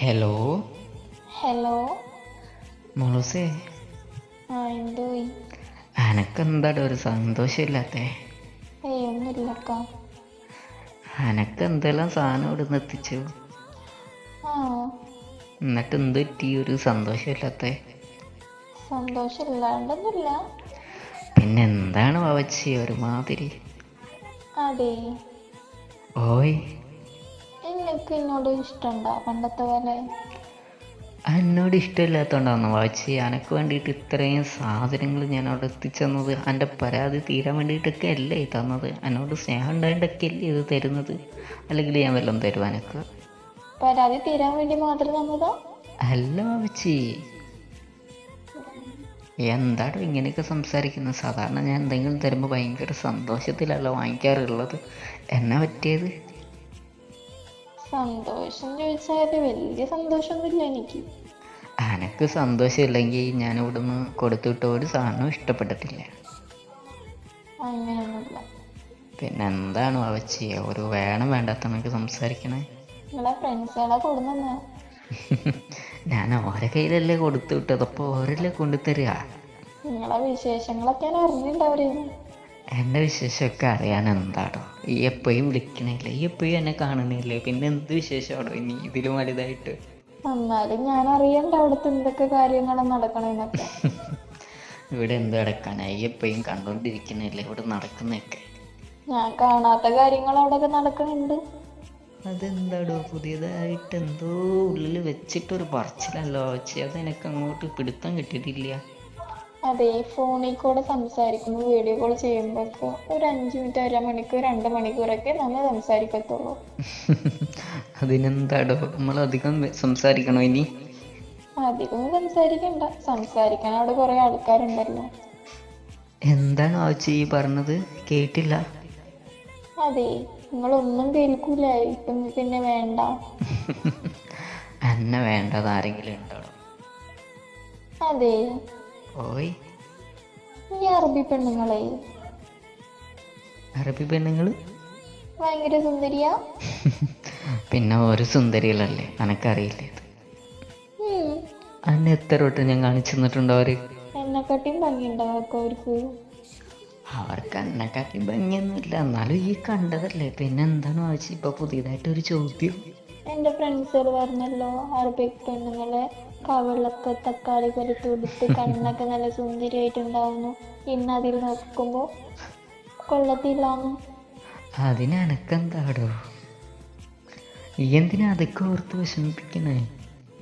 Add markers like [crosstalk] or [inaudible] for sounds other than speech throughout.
Hello hello മോളൂസേ? ആ എന്തോയി അനക്കെന്താടോ ഒരു സന്തോഷമില്ലാത്തേ? ഏയ് ഒന്നുമില്ലക്ക അനക്ക് എന്തെല്ലാം സാധനം ഇവിടെ നിന്ന് എത്തിച്ചു? ആ. എന്നിട്ട് എന്ത് പറ്റി? ഒരു സന്തോഷമില്ലാത്തേ? സന്തോഷമില്ലാണ്ടൊന്നുമില്ല. പിന്നെ എന്താണ് വവച്ചി ഒരുമാതിരി? അതെ. ഓയ് എനിക്ക് എന്നോട് ഇഷ്ടമുണ്ടോ പണ്ടത്തെ പോലെ? എന്നോട് ഇഷ്ടമില്ലാത്തതുകൊണ്ടാണ് വാച്ചി. എനക്ക് വേണ്ടിയിട്ട് ഇത്രയും സാധനങ്ങൾ ഞാൻ അവിടെ എത്തിച്ചെന്നത്. എന്റെ പരാതി തീരാൻ വേണ്ടിയിട്ടൊക്കെ അല്ലേ തന്നത്. എന്നോട് സ്നേഹം ഉണ്ടായിട്ടൊക്കെ അല്ലേ ഇത് തരുന്നത്. അല്ലെങ്കിൽ ഞാൻ വല്ലതും തരും എനക്ക് പരാതി തീരാൻ വേണ്ടി മാത്രം തന്നതോ? അല്ല വാച്ചി. എന്താടോ ഇങ്ങനെയൊക്കെ സംസാരിക്കുന്നത്? സാധാരണ ഞാൻ എന്തെങ്കിലും തരുമ്പോൾ ഭയങ്കര സന്തോഷത്തിലല്ല വാങ്ങിക്കാറുള്ളത്. എന്നാ പറ്റിയത്? സന്തോഷം. ചോദിച്ചാൽ വലിയ സന്തോഷമൊന്നുമില്ല എനിക്ക്. അനക്ക് സന്തോഷമില്ലെങ്കിൽ ഞാൻ ഇവിടുന്ന് കൊടുത്തുവിട്ട ഒരു സാധനവും ഇഷ്ടപ്പെട്ടിട്ടില്ല. അങ്ങനെയൊന്നുമില്ല. പിന്നെ എന്താണ് അവച്ചി ഒരു വേണം വേണ്ടാത്ത നമുക്ക് സംസാരിക്കണേ. നിങ്ങളെ ഫ്രണ്ട്സുകളെ കൊടുന്ന [laughs] ഞാൻ ഓരോ കയ്യിലല്ലേ കൊടുത്തു വിട്ടത് അപ്പോൾ ഓരല്ലേ കൊണ്ടുതരിക നിങ്ങളെ വിശേഷങ്ങളൊക്കെ ഞാൻ അറിഞ്ഞിട്ടുണ്ടാവുമായിരുന്നു. എന്റെ വിശേഷമൊക്കെ അറിയാൻ എന്താടോ? ഈ എപ്പോഴും വിളിക്കണില്ലേ? ഈ എപ്പോഴും എന്നെ കാണണില്ലേ പിന്നെ എന്ത് വിശേഷമാണോ ഇനി ഇതിലും വലുതായിട്ട്? എന്നാലും ഞാൻ അറിയണ്ട അവിടുത്തെ എന്തൊക്കെ കാര്യങ്ങളാണ് നടക്കണെന്നൊക്കെ. [laughs] ഇവിടെ എന്ത് നടക്കാനായി എപ്പോഴും കണ്ടോണ്ടിരിക്കണില്ലേ? ഇവിടെ നടക്കുന്നൊക്കെ ഞാൻ കാണാത്ത കാര്യങ്ങൾ അവിടെയൊക്കെ നടക്കണുണ്ട്. അതെന്താടോ? പുതിയതായിട്ട് എന്തോ ഉള്ളിൽ വെച്ചിട്ടൊരു പറച്ചിലല്ലോ. വെച്ച് അത് എനിക്ക് അങ്ങോട്ട് പിടുത്തം കിട്ടിയിട്ടില്ല. അതെ ഫോണിൽ കൂടെ സംസാരിക്കുമ്പോൾ വീഡിയോ കോൾ ചെയ്യുമ്പോൾ ഒരു അഞ്ച് മിനിറ്റ് അര മണിക്കൂർ രണ്ട് മണിക്കൂറൊക്കെ നമ്മൾ സംസാരിക്കത്തുള്ളൂ. [laughs] അതിനെന്താടോ? നമ്മൾ അധികം സംസാരിക്കണോ ഇനി? അധികം സംസാരിക്കണ്ട. സംസാരിക്കാൻ അവിടെ കുറെ ആൾക്കാരുണ്ടല്ലോ. എന്താണ് ആവശ്യം ഈ പറഞ്ഞത്? കേട്ടില്ല. അതെ നിങ്ങളൊന്നും കേൾക്കൂല. ഇപ്പം പിന്നെ വേണ്ട. [laughs] എന്നെ വേണ്ടത് ആരെങ്കിലും ഉണ്ടോ? അതെ. ഓയ്. ഈ അറബി പെണ്ണുങ്ങളെ. അറബി പെണ്ണുങ്ങൾ ഭയങ്കര സുന്ദരിയാ? പിന്നെ ഒരു സുന്ദരികളല്ലേ? അനക്കറിയില്ലേ. അന്നെ എത്ര വട്ടം ഞാൻ കാണിച്ചു തന്നിട്ടുണ്ടോ അവർ? എന്നെക്കാട്ടിയും ഭംഗിയുണ്ടാവും അവർക്ക് അവർക്ക്? എന്നെക്കാട്ടി ഭംഗിയൊന്നുമില്ല. എന്നാലും ഈ കണ്ടതല്ലേ. പിന്നെ എന്താണ് ആവശ്യം? ഇപ്പൊ പുതിയതായിട്ടൊരു ചോദ്യം. എന്റെ ഫ്രണ്ട്സുകൾ പറഞ്ഞല്ലോ അറബി പെണ്ണുങ്ങളെ. കവിളൊക്കെ തക്കാളി പോലെ തുടുത്ത് കണ്ണൊക്കെ നല്ല സുന്ദരിയായിട്ടുണ്ടാവുന്നു. ഇന്ന് അതിൽ നോക്കുമ്പോ കൊള്ളത്തില്ലാന്ന്. അതിനെന്താടോ എന്തിനാ അതൊക്കെ ഓർത്ത് വിഷമിപ്പിക്കണേ?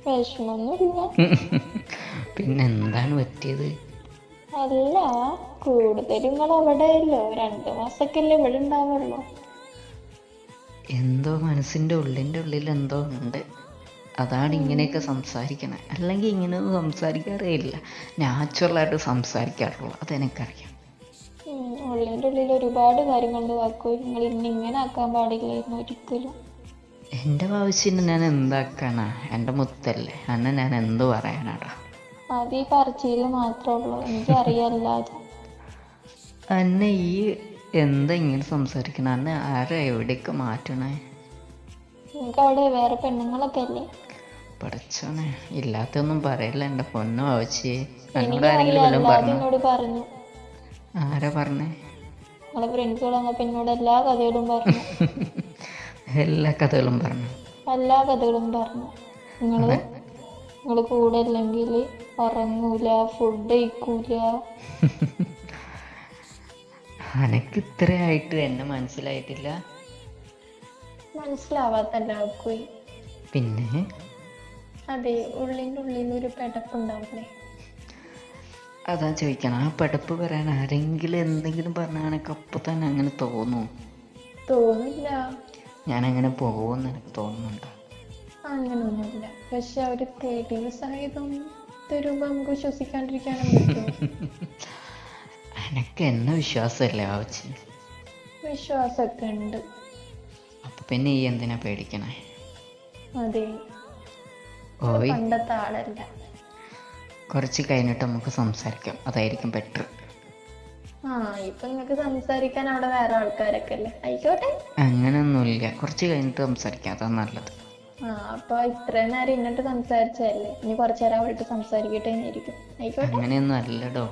വിഷമൊന്നുമില്ല. [laughs] പിന്നെ എന്താണ് പറ്റിയത്? അല്ല കൂടുതലും നിങ്ങൾ അവിടെയല്ലോ? രണ്ടു മാസമൊക്കെയല്ലേ ഇവിടെ ഉണ്ടാവുള്ളൂ എന്തോ മനസ്സിന്റെ ഉള്ളിന്റെ ഉള്ളിൽ എന്തോ ഉണ്ട്. അതാണ് ഇങ്ങനെയൊക്കെ സംസാരിക്കണത് അല്ലെങ്കിൽ ഇങ്ങനെയൊന്നും സംസാരിക്കാറേ ഇല്ല നാച്ചുറലായിട്ട് സംസാരിക്കാറുള്ളൂ. അതെനിക്കറിയാം. ഉള്ളിന്റെ ഉള്ളിൽ ഒരുപാട് കാര്യങ്ങളുണ്ട്. വാക്കോ നിങ്ങൾ ഇന്ന് ഇങ്ങനെ ആക്കാൻ പാടില്ലായിരുന്നു ഒരിക്കലും. എന്റെ ആവശ്യത്തിന് ഞാൻ എന്താക്കാനാ? എന്റെ മുത്തല്ലേ. അന്നെ ഞാൻ എന്ത് പറയാനാടാ? അത് ഈ പറച്ചിൽ മാത്രമേ ഉള്ളൂ. എനിക്കറിയാല്ലാതെ എന്നെ ഈ എന്താ ഇങ്ങനെ സംസാരിക്കണ? അന്നെ ആരാ എവിടേക്ക് മാറ്റണേ? നിങ്ങൾക്ക് അവിടെ വേറെ പെണ്ണുങ്ങളൊക്കെ അല്ലേ? പഠിച്ചോനെ ഇല്ലാത്തൊന്നും പറയല്ല എന്റെ പൊന്നു ആവശ്യേ എന്നോട് ആരെങ്കിലും വല്ലതും പറഞ്ഞു? എന്നോട് പറഞ്ഞു. ആരാ പറഞ്ഞേ? നിങ്ങളെ ഫ്രണ്ട്സുകൾ വന്നപ്പോൾ എന്നോട് [laughs] എല്ലാ കഥകളും പറഞ്ഞു. എല്ലാ കഥകളും പറഞ്ഞു. എല്ലാ കഥകളും പറഞ്ഞു. നിങ്ങൾ നിങ്ങൾ കൂടെ ഇല്ലെങ്കിൽ ഉറങ്ങൂല ഫുഡ് കഴിക്കൂല. [laughs] അനക്ക് ഇത്രയായിട്ട് എന്നെ മനസ്സിലായിട്ടില്ല? മനസ്സിലാവാത്ത എല്ലാവർക്കും. പിന്നെ? അതെ ഉള്ളിന്റെ ഉള്ളിൽ ഒരു പെടപ്പുണ്ടാവില്ലേ? അതാ ചോദിക്കണം ആ പടപ്പ് പറയാൻ ആരെങ്കിലും എന്തെങ്കിലും പറഞ്ഞാണെങ്കിൽ അപ്പൊ തന്നെ അങ്ങനെ തോന്നു. തോന്നില്ല. ഞാൻ അങ്ങനെ പോകുമെന്ന് എനിക്ക് തോന്നുന്നുണ്ട്. അങ്ങനൊന്നുമില്ല. പക്ഷെ അവർ തേടിയ സഹിതം തരുമ്പോൾ നമുക്ക് വിശ്വസിക്കാണ്ടിരിക്കാനും പറ്റും എനക്ക് [laughs] എന്നെ വിശ്വാസമല്ലേ ആവശ്യം വിശ്വാസമൊക്കെ ഉണ്ട്. അപ്പം പിന്നെ ഈ എന്തിനാ പേടിക്കണേ? അതെ. ഓയ് പണ്ടത്തെ ആളല്ല. കുറച്ച് കഴിഞ്ഞിട്ട് നമുക്ക് സംസാരിക്കാം. അതായിരിക്കും ബെറ്റർ ആ ഇപ്പൊ നിങ്ങക്ക് സംസാരിക്കാൻ അവിടെ വേറെ ആൾക്കാരൊക്കെ അല്ലേ ആയിക്കോട്ടെ. അങ്ങനെയൊന്നുമില്ല കുറച്ച് കഴിഞ്ഞിട്ട് സംസാരിക്കാം. അതാ നല്ലത്. ആ അപ്പൊ ഇത്രയും നേരം ഇന്നിട്ട് സംസാരിച്ചതല്ലേ? ഇനി കുറച്ചു നേരം അവളിട്ട് സംസാരിക്കട്ടെ എന്നിരിക്കും ആയിക്കോട്ടെ. അങ്ങനെയൊന്നും അല്ലടോ.